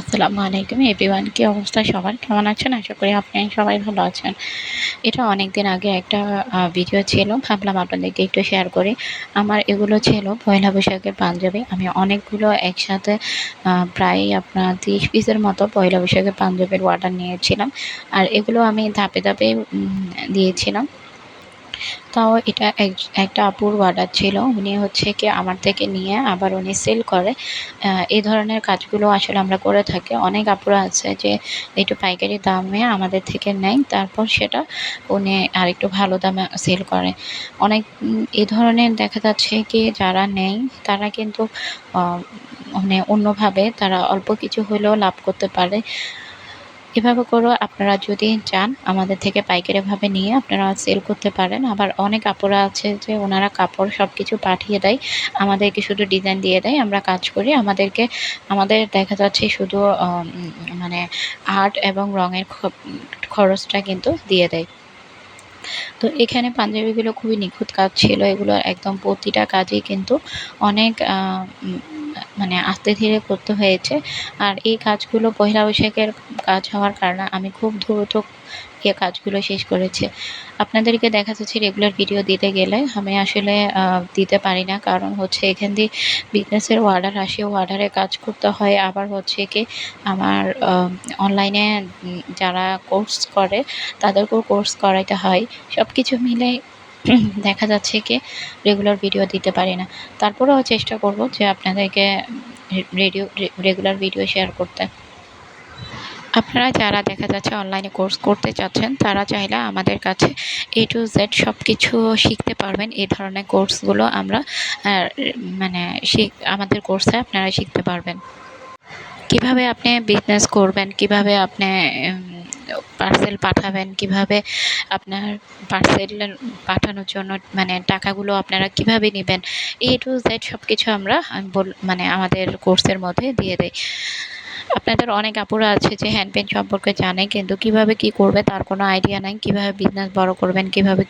আসসালামু আলাইকুম এভরিওয়ান, কি অবস্থা সবার? কেমন আছেন? আশা করি আপনি সবাই ভালো আছেন। এটা অনেক দিন আগে একটা ভিডিও ছিল, ভাবলাম আপনাদেরকে একটু শেয়ার করি। আমার এগুলো ছিল পয়লা বৈশাখের পাঞ্জাবি। আমি অনেকগুলো একসাথে প্রায় আপনার তিরিশ পিসের মতো পয়লা বৈশাখের পাঞ্জাবির অর্ডার নিয়েছিলাম। আর এগুলো আমি ধাপে ধাপে দিয়েছিলাম। তাও এটা এক, একটা আপুর অর্ডার ছিল। উনি হচ্ছে কি আমার থেকে নিয়ে আবার উনি সেল করে। এই ধরনের কাজগুলো আসলে আমরা করে থাকি। অনেক আপুরা আছে যে একটু পাইকারি দামে আমাদের থেকে নেয়, তারপর সেটা উনি আর একটু ভালো দামে সেল করে। অনেক এই ধরনের দেখা যাচ্ছে কি যারা নেয়, তারা কিন্তু মানে অন্যভাবে তারা অল্প কিছু হলেও লাভ করতে পারে। এভাবে করেও আপনারা যদি চান আমাদের থেকে পাইকারিভাবে নিয়ে আপনারা সেল করতে পারেন। আবার অনেক কাপড় আছে যে ওনারা কাপড় সব কিছু পাঠিয়ে দেয়, আমাদেরকে শুধু ডিজাইন দিয়ে দেয়, আমরা কাজ করি। আমাদেরকে, আমাদের দেখা যাচ্ছে শুধু মানে আর্ট এবং রঙের খরচটা কিন্তু দিয়ে দেয়। তো এখানে পাঞ্জাবিগুলো খুবই নিখুঁত কাজ ছিল। এগুলো একদম প্রতিটা কাজেই কিন্তু অনেক মানে আস্তে ধীরে করতে হয়েছে। আর এই কাজগুলো পয়লা বৈশাখের কাজ হওয়ার কারণে আমি খুব দ্রুত কাজগুলো শেষ করেছি। আপনাদেরকে দেখা যাচ্ছে রেগুলার ভিডিও দিতে গেলে আমি আসলে দিতে পারি না। কারণ হচ্ছে এখান দিয়ে বিজনেসের অর্ডার আসে অর্ডারে কাজ করতে হয়। আবার হচ্ছে কি আমার অনলাইনে যারা কোর্স করে, তাদেরকেও কোর্স করাইতে হয়। সব কিছু মিলে দেখা যাচ্ছে কি রেগুলার ভিডিও দিতে পারি না। তারপরেও চেষ্টা করব যে আপনাদেরকে রেডিও রেগুলার ভিডিও শেয়ার করতে। আপনারা যারা দেখা যাচ্ছে অনলাইনে কোর্স করতে চাচ্ছেন তারা চাইলে আমাদের কাছে এ টু জেড সব কিছু শিখতে পারবেন। এই ধরনের কোর্সগুলো আমরা মানে শিখ, আমাদের কোর্সে আপনারা শিখতে পারবেন। কীভাবে আপনি বিজনেস করবেন, কীভাবে আপনি পার্সেল পাঠাবেন, কীভাবে আপনার পার্সেল পাঠানোর জন্য মানে টাকাগুলো আপনারা কীভাবে নেবেন এ টু জেড সব কিছু আমরা বল মানে আমাদের কোর্সের মধ্যে দিয়ে দেয় আপনাদের অনেক আপুরা আছে যে হ্যান্ড সম্পর্কে জানে, কিন্তু কীভাবে কি করবে তার কোনো আইডিয়া নাই, কীভাবে বিজনেস বড় করবেন, কীভাবে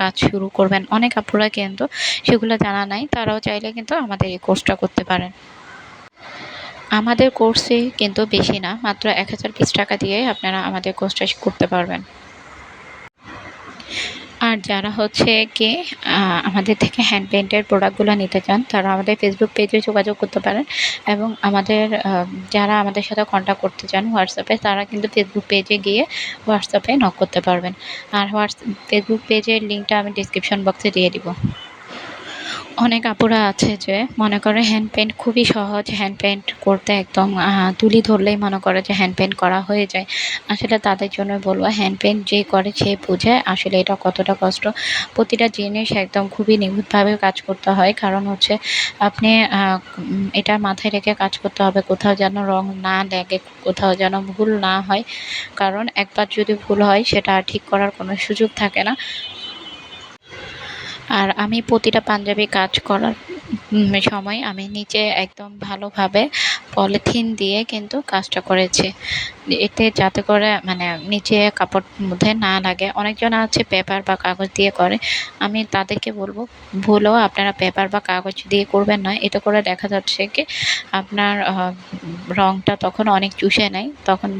কাজ শুরু করবেন, অনেক আপুরা কিন্তু সেগুলো জানা নাই, তারাও চাইলে কিন্তু আমাদের এই কোর্সটা করতে পারেন। আমাদের কোর্সে কিন্তু বেশি না, মাত্র এক হাজার বিশ টাকা দিয়ে আপনারা আমাদের কোর্সটা করতে পারবেন। আর যারা হচ্ছে কি আমাদের থেকে হ্যান্ড পেন্টের প্রোডাক্টগুলো নিতে চান, তারা আমাদের ফেসবুক পেজে যোগাযোগ করতে পারেন এবং আমাদের যারা আমাদের সাথে কন্ট্যাক্ট করতে চান হোয়াটসঅ্যাপে তারা কিন্তু ফেসবুক পেজে গিয়ে হোয়াটসঅ্যাপে নক করতে পারবেন। আর হোয়াটস ফেসবুক পেজের লিঙ্কটা আমি ডিসক্রিপশন বক্সে দিয়ে দিব। অনেক আপুরা আছে যে, মনে করে হ্যান্ড পেন্ট খুবই সহজ হ্যান্ড পেন্ট করতে একদম তুলি ধরলেই মনে করে যে হ্যান্ড পেন্ট করা হয়ে যায়। আসলে তাদের জন্য বলব হ্যান্ড পেন্ট যে করে সে বুঝে, আসলে এটা কতটা কষ্ট। প্রতিটা জিনিস একদম খুবই নিখুঁতভাবে কাজ করতে হয়। কারণ হচ্ছে আপনি এটা মাথায় রেখে কাজ করতে হবে, কোথাও যেন রং না লাগে, কোথাও যেন ভুল না হয়। কারণ একবার যদি ভুল হয়, সেটা ঠিক করার কোনো সুযোগ থাকে না। আর আমি প্রতিটা পাঞ্জাবি কাজ করার সময় আমি নিচে একদম ভালোভাবে পলিথিন দিয়ে কিন্তু কাজটা করেছি। এতে যাতে করে মানে নিচে কাপড় মধ্যে না লাগে। অনেকজন আছে পেপার বা কাগজ দিয়ে করে। আমি তাদেরকে বলব, ভুলও আপনারা পেপার বা কাগজ দিয়ে করবেন না। এতে করে দেখা যাচ্ছে কি আপনার রঙটা তখন অনেক চুষে নেয়, তখন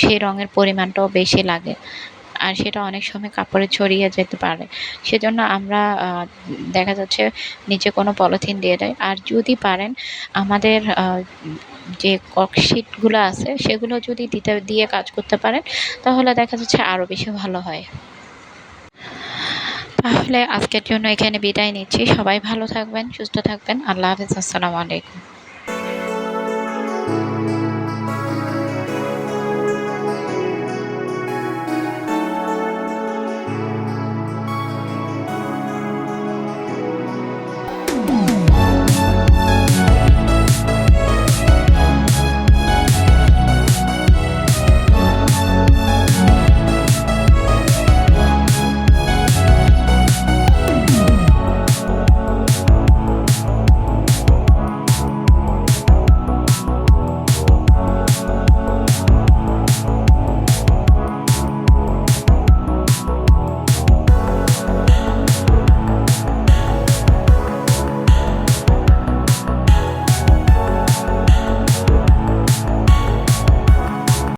সেই রঙের পরিমাণটাও বেশি লাগে। আর সেটা অনেক সময় কাপড়ে ছড়িয়ে যেতে পারে। সেজন্য আমরা দেখা যাচ্ছে নিচে কোনো পলিথিন দিয়ে দেয়। আর যদি পারেন, আমাদের যে ককশিটগুলো আছে, সেগুলো যদি দিতে, দিয়ে কাজ করতে পারেন, তাহলে দেখা যাচ্ছে আরও বেশি ভালো হয়। তাহলে আজকের জন্য এখানে বিদায় নিচ্ছি। সবাই ভালো থাকবেন, সুস্থ থাকবেন। আল্লাহ হাফিজ, আসসালামু আলাইকুম।